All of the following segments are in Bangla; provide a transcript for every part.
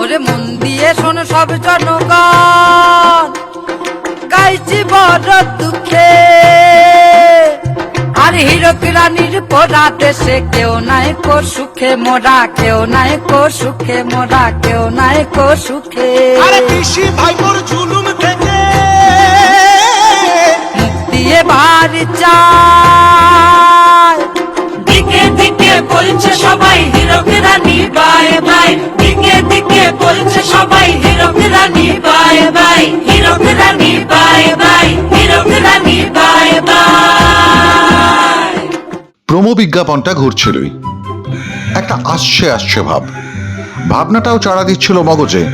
ওরে মন দিয়ে শোনো সব জনগণ গাইছি বড় দুঃখে। আর হিরক রানীর পোড়া দেশে কেউ নাই কো সুখে মোরা কেউ নাই কো সুখে মোরা কেউ নাই কো সুখে আরে পিসি জুলুম থেকে। দিয়ে বাড়ি চায় বিজ্ঞাপনটা ঘুরছিলই। একটা আসছে আসছে ভাব। ভাবনাটাও চাড়া দিচ্ছিল মগজে।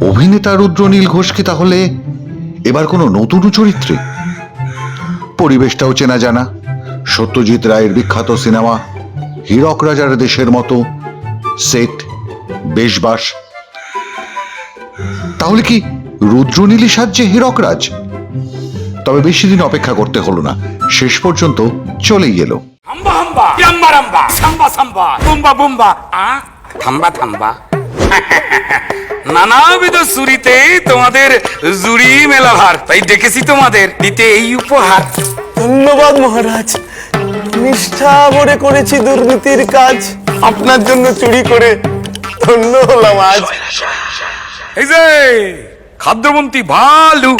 অভিনেতা রুদ্রনীল ঘোষ কি তাহলে এবার কোনো নতুন চরিত্রে? পরিবেশটাও চেনা জানা। সত্যজিৎ রায়ের বিখ্যাত সিনেমা হীরক রাজার দেশের মতো। সেট, বেশবাস। তাহলে কি রুদ্রনীলই সাজছে হীরকরাজ তবে বেশি দিন অপেক্ষা করতে হলো না। শেষ পর্যন্ত চলেই এলো। হাম্বা হাম্বা ইয়াম্বা রাম্বা সাম্বা সাম্বা বুম্বা বুম্বা আ? থাম্বা থাম্বা নানাবিধ সুরিতে তোমাদের জুড়ি মেলাভার তাই ডেকেছি তোমাদের দিতে এই উপহার। ধন্যবাদ মহারাজ। নিষ্ঠা ভরে করেছি দুর্নীতির কাজ। আপনার জন্য চুরি করে ধন্য হলাম আজ। এই যে খাদ্যমন্ত্রী ভালু।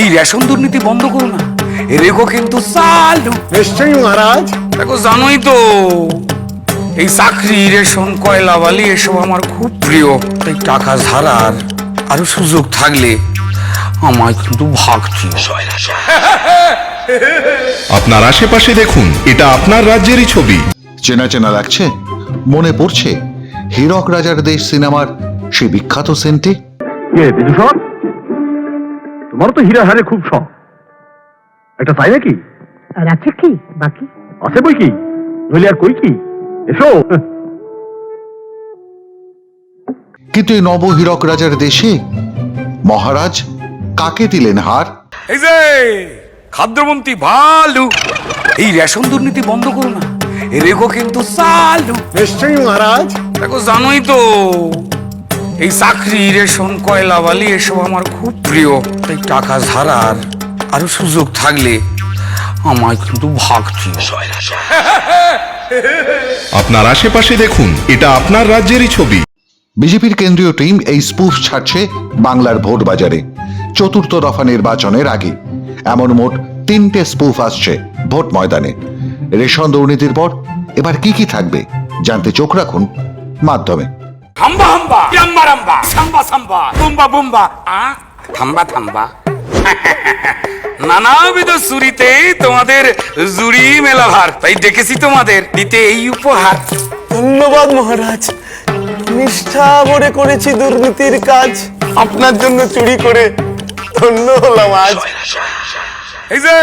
এই রেশন দুর্নীতি বন্ধ করো না এ রেখো কিন্তু চালু। নিশ্চয়ই মহারাজ। দেখো জানোই তো এই চাকরি রেশন কয়লা বালি এসব আমার খুব প্রিয়। তাই টাকা ধারার আরও সুযোগ থাকলে আমায় কিন্তু ভাগছি আপনার আশেপাশে দেখুন এটা আপনার রাজ্যেরই ছবি। চেনা চেনা লাগছে? মনে পড়ছে? হীরক রাজার দেশ সিনেমার সেই বিখ্যাত সেন্টে? কে বিদূষণ তোমার তো হীরা হারে খুব শখ। একটা তাই নাকি? আর আছে কি? বাকি? আছে বই কি? নইলে আর কই কি? এসো। কিন্তু এই নব হীরক রাজার দেশে মহারাজ কাকে দিলেন হার? এই যে খাদ্যমন্ত্রী ভালু। এই রেশন দুর্নীতি বন্ধ করো না। এ রেখো কিন্তু চালু। নিশ্চয়ই মহারাজ। দেখো জানোই তো এই চাকরি রেশন কয়লা বালি এসব আমার খুব প্রিয়। তাই টাকা ধারার আরও সুযোগ থাকলে আমায় কিন্তু ভাগছি আপনার আশেপাশে দেখুন এটা আপনার রাজ্যেরই ছবি। বিজেপির কেন্দ্রীয় টিম এই স্পুফ ছাড়ছে বাংলার ভোট বাজারে। চতুর্থ দফা নির্বাচনের আগে। এমন মোট তিনটে স্পুফ আসছে ভোট ময়দানে। রেশন দুর্নীতির পর এবার কি কি থাকবে জানতে চোখ রাখুন মাধ্যমে। হাম্বা রাম্বা সাম্বা সাম্বা বুম্বা বুম্বা আ থাম্বা থাম্বা। নানাবিধ সুরিতে তোমাদের জুড়ি মেলা ভার। তাই ডেকেছি তোমাদের দিতে এই উপহার। ধন্যবাদ মহারাজ। নিষ্ঠা ভরে করেছি দুর্নীতির কাজ। আপনার জন্য চুরি করে ধন্য হলাম আজ। এই যে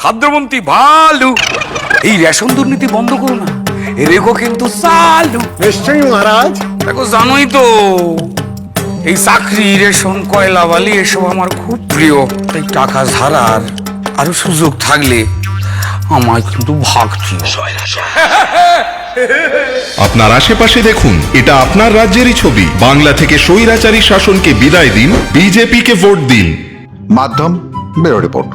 খাদ্যমন্ত্রী ভালু এই রেশন দুর্নীতি বন্ধ করো না। এ রেখো কিন্তু চালু। নিশ্চয়ই মহারাজ। দেখো জানোই তো এই চাকরি রেশন কয়লা বালি এসব আমার খুব প্রিয়। এই টাকা ধারার আরও সুযোগ থাকলে আমায় কিন্তু ভাগছি আপনার আশেপাশে দেখুন এটা আপনার রাজ্যেরই ছবি। বাংলা থেকে স্বৈরাচারী শাসনকে বিদায় দিন বিজেপিকে ভোট দিন। মাধ্যম ব্যুরো রিপোর্ট।